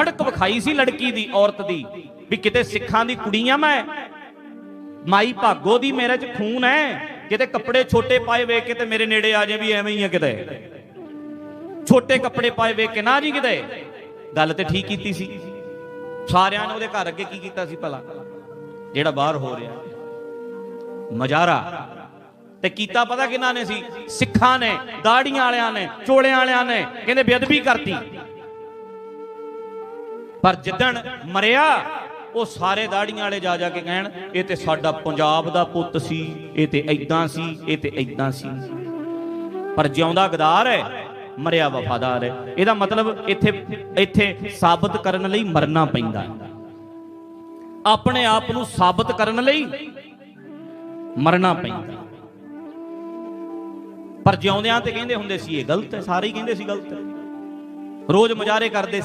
ਬੜਕ ਵਿਖਾਈ ਸੀ ਲੜਕੀ ਦੀ, ਔਰਤ ਦੀ, ਵੀ ਕਿਤੇ ਸਿੱਖਾਂ ਦੀ ਕੁੜੀਆਂ ਮੈਂ। ਮਾਈ ਭਾਗੋ ਦੀ ਮੇਰੇ 'ਚ ਖੂਨ ਹੈ ਕਿਤੇ ਕੱਪੜੇ ਛੋਟੇ ਪਾਏ ਵੇਖ ਕੇ ਤੇ ਮੇਰੇ ਨੇੜੇ ਆ ਜੇ ਵੀ ਐਵੇਂ ਹੀ ਆ ਕਿਤੇ। ਛੋਟੇ ਕੱਪੜੇ ਪਾਏ ਵੇਖ ਕੇ ਨਾ ਜੀ ਕਿਤੇ। ਗੱਲ ਤੇ ਠੀਕ ਕੀਤੀ ਸੀ। ਸਾਰਿਆਂ ਨੇ ਉਹਦੇ ਘਰ ਅੱਗੇ ਕੀ ਕੀਤਾ ਸੀ ਭਲਾ? ਜਿਹੜਾ ਬਾਹਰ ਹੋ ਰਿਹਾ। ਮਜ਼ਾਰਾ। ਤੇ ਕੀਤਾ ਪਤਾ ਕਿਹਨਾਂ ਨੇ ਸੀ? ਸਿੱਖਾਂ ਨੇ, ਦਾੜੀਆਂ ਵਾਲਿਆਂ ਨੇ, ਚੋਲਿਆਂ ਵਾਲਿਆਂ ਨੇ। ਕਹਿੰਦੇ ਬੇਅਦਬੀ ਕਰਤੀ। ਪਰ ਜਿੱਦਣ ਮਰਿਆ, ਉਹ ਸਾਰੇ ਦਾੜੀਆਂ ਵਾਲੇ ਜਾ ਜਾ ਕੇ ਕਹਿਣ, ਇਹ ਤੇ ਸਾਡਾ ਪੰਜਾਬ ਦਾ ਪੁੱਤ ਸੀ, ਇਹ ਤੇ ਐਦਾਂ ਸੀ, ਇਹ ਤੇ ਐਦਾਂ ਸੀ। ਪਰ ਜਿਉਂਦਾ ਗਦਾਰ ਹੈ, ਮਰਿਆ ਵਫਾਦਾਰ ਹੈ। ਇਹਦਾ ਮਤਲਬ ਇੱਥੇ ਇੱਥੇ ਸਾਬਤ ਕਰਨ ਲਈ ਮਰਨਾ ਪੈਂਦਾ। ਹੈ ਆਪਣੇ ਆਪ ਨੂੰ ਸਾਬਤ ਕਰਨ ਲਈ ਮਰਨਾ ਪੈਂਦਾ। ਪਰ ਜਿਉਂਦਿਆਂ ਤੇ ਕਹਿੰਦੇ ਹੁੰਦੇ ਸੀ, ਇਹ ਗਲਤ ਹੈ, ਸਾਰੇ ਹੀ ਕਹਿੰਦੇ ਸੀ ਗਲਤ ਹੈ। ਰੋਜ਼ ਮੁਜ਼ਾਹਰੇ ਕਰਦੇ ਸੀ